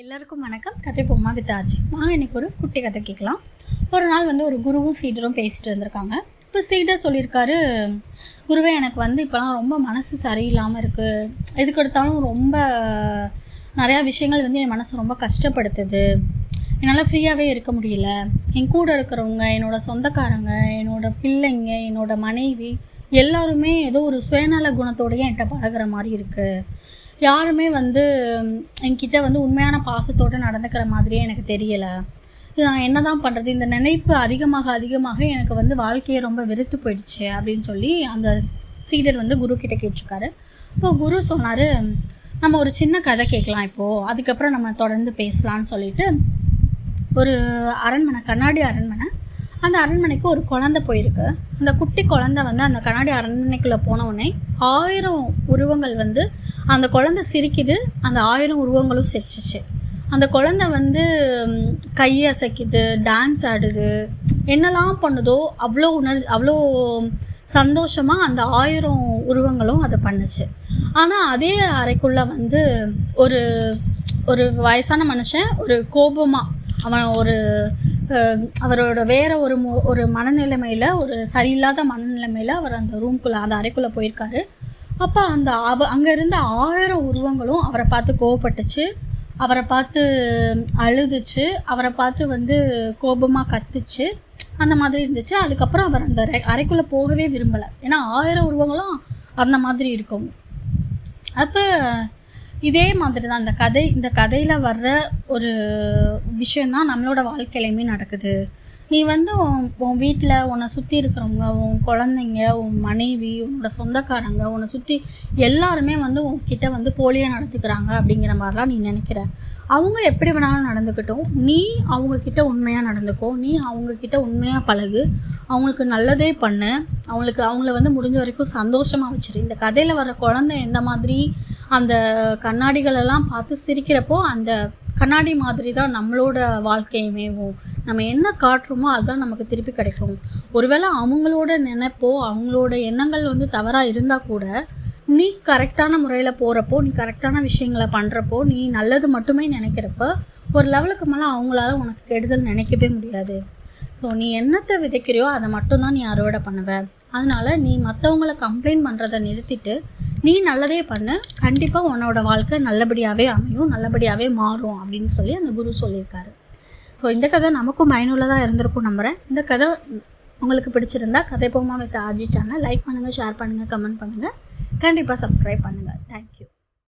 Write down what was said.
எல்லாருக்கும் வணக்கம். கதை பொம்மா வித் ஆச்சி இன்னைக்கு ஒரு குட்டி கதை கேட்கலாம். ஒரு நாள் வந்து ஒரு குருவும் சீடரும் பேசிட்டு இருந்திருக்காங்க. இப்போ சீடர் சொல்லியிருக்காரு குருவே எனக்கு வந்து இப்போலாம் ரொம்ப மனசு சரியில்லாமல் இருக்குது எதுக்கு எடுத்தாலும் ரொம்ப நிறையா விஷயங்கள் வந்து என் மனசு ரொம்ப கஷ்டப்படுத்துது. என்னால் ஃப்ரீயாகவே இருக்க முடியல. என் கூட இருக்கிறவங்க என்னோட சொந்தக்காரங்க என்னோடய பிள்ளைங்க என்னோடய மனைவி எல்லாருமே ஏதோ ஒரு சுயநல குணத்தோடயே என்கிட்ட பழகுற மாதிரி இருக்குது யாருமே வந்து என்கிட்ட வந்து உண்மையான பாசத்தோடு நடந்துக்கிற மாதிரியே எனக்கு தெரியலை. இது நான் என்ன தான் பண்ணுறது இந்த நினைப்பு அதிகமாக அதிகமாக எனக்கு வந்து வாழ்க்கையை ரொம்ப வெறுத்து போயிடுச்சு அப்படின்னு சொல்லி அந்த சீடர் வந்து குரு கிட்ட கேட்டிருக்காரு. இப்போ குரு சொன்னார் நம்ம ஒரு சின்ன கதை கேட்கலாம் இப்போது அதுக்கப்புறம் நம்ம தொடர்ந்து பேசலான்னு சொல்லிட்டு ஒரு அரண்மனை கண்ணாடி அரண்மனை. அந்த அரண்மனைக்கு ஒரு குழந்தை போயிருக்கு. அந்த குட்டி குழந்தை வந்து அந்த கண்ணாடி அரண்மனைக்குள்ளே போன உடனே ஆயிரம் உருவங்கள் வந்து அந்த குழந்தை சிரிக்குது அந்த ஆயிரம் உருவங்களும் சிரிச்சிச்சு. அந்த குழந்தை வந்து கை அசைக்குது டான்ஸ் ஆடுது. என்னெல்லாம் பண்ணுதோ அவ்வளோ உணர்ச்சி அவ்வளோ சந்தோஷமாக அந்த ஆயிரம் உருவங்களும் அதை பண்ணுச்சு. ஆனால் அதே அறைக்குள்ளே வந்து ஒரு ஒரு வயசான மனுஷன் ஒரு கோபமாக அவன் ஒரு அவரோட வேற ஒரு ஒரு மனநிலைமையில் ஒரு சரியில்லாத மனநிலைமையில் அவர் அந்த ரூம்குள்ளே அந்த அறைக்குள்ளே போயிருக்காரு. அப்போ அந்த அவ அங்கே இருந்த ஆயிரம் உருவங்களும் அவரை பார்த்து கோவப்பட்டுச்சு. அவரை பார்த்து அழுதுச்சு. அவரை பார்த்து வந்து கோபமாக கத்துச்சு. அந்த மாதிரி இருந்துச்சு. அதுக்கப்புறம் அவர் அந்த அறைக்குள்ளே போகவே விரும்பலை. ஏன்னா ஆயிரம் உருவங்களும் அந்த மாதிரி இருக்கும். அப்போ இதே மாதிரி தான் அந்த கதை இந்த கதையில் வர்ற ஒரு விஷயந்தான் நம்மளோட வாழ்க்கையிலையுமே நடக்குது. நீ வந்து உன் வீட்டில் உன்னை சுற்றி இருக்கிறவங்க உன் குழந்தைங்க உன் மனைவி உன்னோட சொந்தக்காரங்க உன்னை சுற்றி எல்லாருமே வந்து உன்கிட்ட வந்து போலியாக நடந்துக்கிறாங்க அப்படிங்கிற மாதிரிலாம் நீ நினைக்கிற. அவங்க எப்படி வேணாலும் நடந்துக்கிட்டோம். நீ அவங்கக்கிட்ட உண்மையாக நடந்துக்கோ. நீ அவங்கக்கிட்ட உண்மையாக பழகு. அவங்களுக்கு நல்லதே பண்ணு. அவங்களுக்கு அவங்கள வந்து முடிஞ்ச வரைக்கும் சந்தோஷமாக வச்சிரு. இந்த கதையில் வர்ற குழந்தை எந்த மாதிரி அந்த கண்ணாடிகளெல்லாம் பார்த்து சிரிக்கிறப்போ அந்த கண்ணாடி மாதிரி தான் நம்மளோட வாழ்க்கையுமேவும் நம்ம என்ன காட்டுறோமோ அதுதான் நமக்கு திருப்பி கிடைக்கும். ஒருவேளை அவங்களோட நினைப்போ அவங்களோட எண்ணங்கள் வந்து தவறாக இருந்தால் கூட நீ கரெக்டான முறையில் போகிறப்போ நீ கரெக்டான விஷயங்களை பண்ணுறப்போ நீ நல்லது மட்டுமே நினைக்கிறப்ப ஒரு லெவலுக்கு மேலே அவங்களால உனக்கு கெடுதல் நினைக்கவே முடியாது. ஸோ நீ என்னத்தை விதைக்கிறியோ அதை மட்டும்தான் நீ அறுவடை பண்ணுவ. அதனால் நீ மற்றவங்கள கம்ப்ளைண்ட் பண்ணுறதை நிறுத்திட்டு நீ நல்லதே பண்ணு. கண்டிப்பாக உன்னோட வாழ்க்கை நல்லபடியாகவே அமையும் நல்லபடியாகவே மாறும் அப்படின்னு சொல்லி அந்த குரு சொல்லியிருக்காரு. ஸோ இந்த கதை நமக்கும் பயனுள்ளதாக இருந்திருக்கும் நம்புகிறேன் இந்த கதை உங்களுக்கு பிடிச்சிருந்தா கதை போமா வித் ஆர்ஜி சேனல் லைக் பண்ணுங்கள் ஷேர் பண்ணுங்கள் கமெண்ட் பண்ணுங்கள் கண்டிப்பாக சப்ஸ்கிரைப் பண்ணுங்கள் தேங்க்யூ